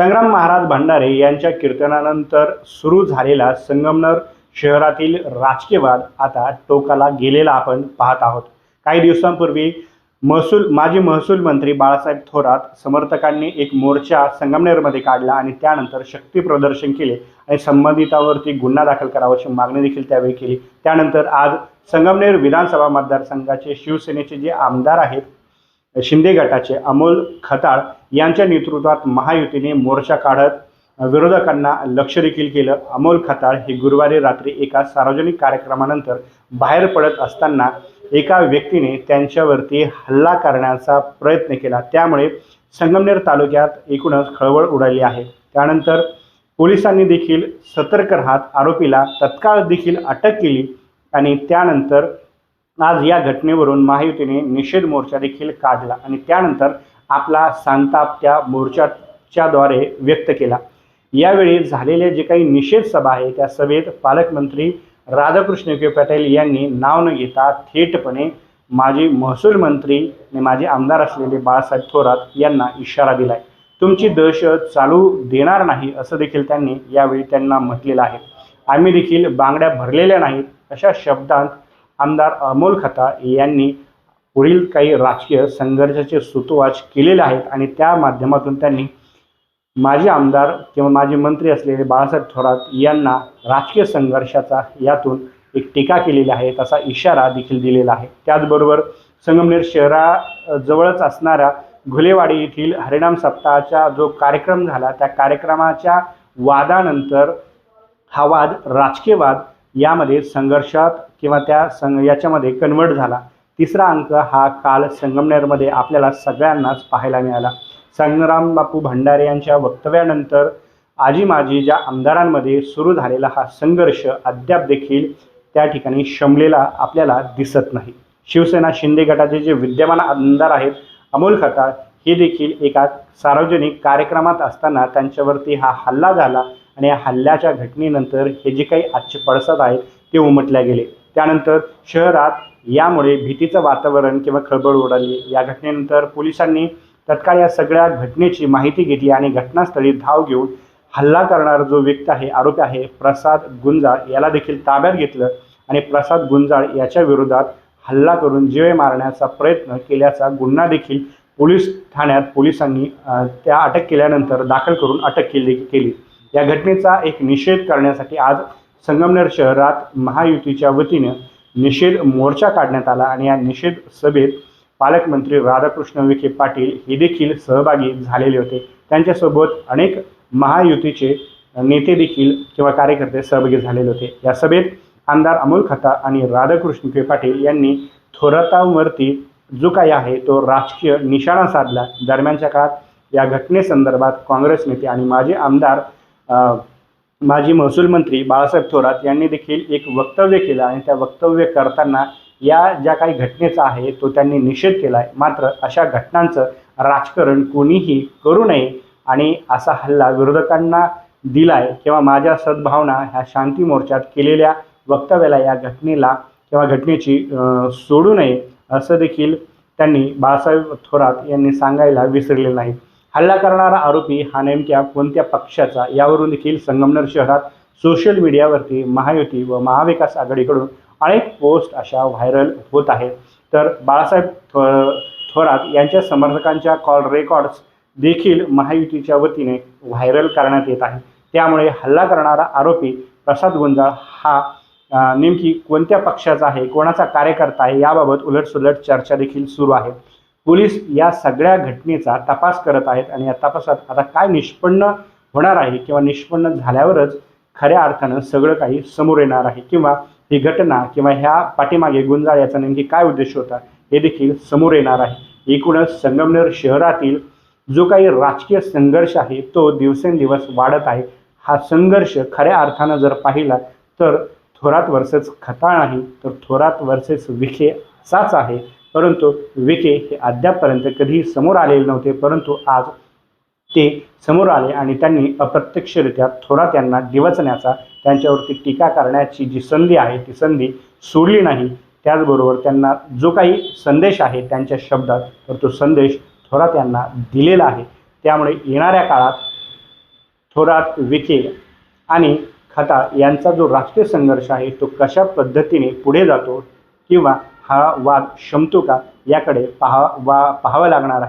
संग्राम महाराज भंडारे यांच्या कीर्तनानंतर सुरू झालेला संगमनर शहरातील राजकीय वाद आता टोकाला गेलेला आपण पाहत आहोत. काही दिवसांपूर्वी महसूल माजी महसूल मंत्री बाळासाहेब थोरात समर्थकांनी एक मोर्चा संगमनेरमध्ये काढला आणि त्यानंतर शक्ती प्रदर्शन केले आणि संबंधितावरती गुन्हा दाखल करावा अशी मागणी देखील त्यावेळी केली. त्यानंतर आज संगमनेर विधानसभा मतदारसंघाचे शिवसेनेचे जे आमदार आहेत शिंदे गटाचे अमोल खताळ यांच्या नेतृत्वात महायुतीने मोर्चा काढत विरोधकांना लक्ष देखील केलं. अमोल खताळ हे गुरुवारी रात्री एका सार्वजनिक कार्यक्रमानंतर बाहेर पडत असताना एका व्यक्तीने त्यांच्यावरती हल्ला करण्याचा प्रयत्न केला. त्यामुळे संगमनेर तालुक्यात एकूणच खळबळ उडाली आहे. त्यानंतर पोलिसांनी देखील सतर्क राहत आरोपीला तत्काळ देखील अटक केली आणि त्यानंतर आज या घटनेवरून महायुतीने निषेध मोर्चा देखील काढला आणि त्यानंतर आपला संताप त्या मोर्चाच्याद्वारे व्यक्त केला. यावेळी झालेले जे काही निषेध सभा आहे त्या सभेत पालकमंत्री राधाकृष्ण विखे पाटील यांनी नाव न घेता थेटपणे माजी महसूल मंत्री आणि माझे आमदार असलेले बाळासाहेब थोरात यांना इशारा दिलाय. तुमची दहशत चालू देणार नाही असं देखील त्यांनी यावेळी त्यांना म्हटलेलं आहे. आम्ही देखील बांगड्या भरलेल्या नाहीत अशा शब्दांत आमदार अमोल खता यांनी पुढील काही राजकीय संघर्षाचे सुतोवाच केलेले आहेत आणि त्या माध्यमातून त्यांनी माजी आमदार किंवा माजी मंत्री असलेले बाळासाहेब थोरात यांना राजकीय संघर्षाचा यातून एक टीका केलेली आहे तसा इशारा देखील दिलेला आहे. त्याचबरोबर संगमनेर शहराजवळच असणाऱ्या घुलेवाडी येथील हरिणाम सप्ताहाचा जो कार्यक्रम झाला त्या कार्यक्रमाच्या वादानंतर हा वाद राजकीय वाद यामध्ये संघर्षात किंवा त्या संघ याच्यामध्ये कन्वर्ट झाला. तिसरा अंक हा काल संगमनेरमध्ये आपल्याला सगळ्यांनाच पाहायला मिळाला. संग्राम बापू भंडारे यांच्या वक्तव्यानंतर आजी माजी ज्या आमदारांमध्ये सुरू झालेला हा संघर्ष अद्याप देखील त्या ठिकाणी शमलेला आपल्याला दिसत नाही. शिवसेना शिंदे गटाचे जे विद्यमान आमदार आहेत अमोल खताळ हे देखील एका सार्वजनिक कार्यक्रमात असताना त्यांच्यावरती हा हल्ला झाला. आणि या हल्ल्याच्या घटनेनंतर हे जे काही आजचे पडसाद आहेत ते उमटल्या गेले. त्यानंतर शहरात यामुळे भीतीचं वातावरण किंवा खळबळ उडाली या घटनेनंतर पोलिसांनी तत्काळ या सगळ्या घटनेची माहिती घेतली आणि घटनास्थळी धाव घेऊन हल्ला करणारा जो व्यक्ती आहे आरोपी आहे प्रसाद गुंजाळ याला देखील ताब्यात घेतलं आणि प्रसाद गुंजाळ याच्या विरोधात हल्ला करून जीवे मारण्याचा प्रयत्न केल्याचा गुन्हा देखील पोलीस ठाण्यात पोलिसांनी त्या अटक केल्यानंतर दाखल करून अटक केली केली. या घटनेचा एक निषेध करण्यासाठी आज संगमनेर शहरात महायुतीच्या वतीनं निषेध मोर्चा काढण्यात आला आणि या निषेध सभेत पालकमंत्री राधाकृष्ण विखे पाटील हे देखील सहभागी झालेले होते. त्यांच्यासोबत अनेक महायुतीचे नेते देखील किंवा कार्यकर्ते सहभागी झालेले होते. या सभेत आमदार अमोल खता आणि राधाकृष्ण विखे पाटील यांनी थोरातांवरती जो काही आहे तो राजकीय निशाणा साधला. दरम्यानच्या काळात या घटनेसंदर्भात काँग्रेस नेते आणि माजी आमदार माजी महसूल मंत्री बाळासाहेब थोरात यांनी देखील एक वक्तव्य केलं आणि त्या वक्तव्य करताना या ज्या काही घटनेचा आहे तो त्यांनी निषेध केला आहे मात्र अशा घटनांचं राजकारण कोणीही करू नये आणि असा हल्ला विरोधकांना दिलाय किंवा माझ्या सद्भावना ह्या शांती मोर्चात केलेल्या वक्तव्याला या घटनेला किंवा घटनेची सोडू नये असं देखील त्यांनी बाळासाहेब थोरात यांनी सांगायला विसरले नाही हल्ला करणारा आरोपी हा नेमक्या कोणत्या पक्षाचा यावरून देखील संगमनेर शहरात सोशल मीडियावरती महायुती व महाविकास आघाडीकडून अनेक पोस्ट अशा व्हायरल होत आहेत. तर बाळासाहेब थो थोरात यांच्या समर्थकांच्या कॉल रेकॉर्ड्स देखील महायुतीच्या वतीने व्हायरल करण्यात येत आहे त्यामुळे हल्ला करणारा आरोपी प्रसाद गुंजाळ हा नेमकी कोणत्या पक्षाचा आहे कोणाचा कार्यकर्ता आहे याबाबत उलटसुलट चर्चा देखील सुरू आहे. पोलीस या सगळ्या घटनेचा तपास करत आहेत आणि या तपासात आता काय निष्पन्न होणार आहे किंवा निष्पन्न झाल्यावरच खऱ्या अर्थानं सगळं काही समोर येणार आहे किंवा ही घटना किंवा ह्या पाठीमागे गुंजाळ याचा नेमकी काय उद्देश होता हे देखील समोर येणार आहे. एकूणच संगमनेर शहरातील जो काही राजकीय संघर्ष आहे तो दिवसेंदिवस वाढत आहे. हा संघर्ष खऱ्या अर्थानं जर पाहिला तर थोरात वर्सेस खताळ नाही तर थोरात वर्सेस विखे असाच आहे. परंतु विखे हे अद्यापपर्यंत कधीही समोर आलेले नव्हते परंतु आज ते समोर आले आणि त्यांनी अप्रत्यक्षरित्या थोरात यांना डिवचण्याचा त्यांच्यावरती टीका करण्याची जी संधी आहे ती संधी सोडली नाही. त्याचबरोबर त्यांना जो काही संदेश आहे त्यांच्या शब्दात तर तो संदेश थोरात यांना दिलेला आहे. त्यामुळे येणाऱ्या काळात थोरात विखे आणि खता यांचा जो राजकीय संघर्ष आहे तो कशा पद्धतीने पुढे जातो किंवा हा वाद शमतो का? याकडे पाहा वा पाहावं लागणार आहे.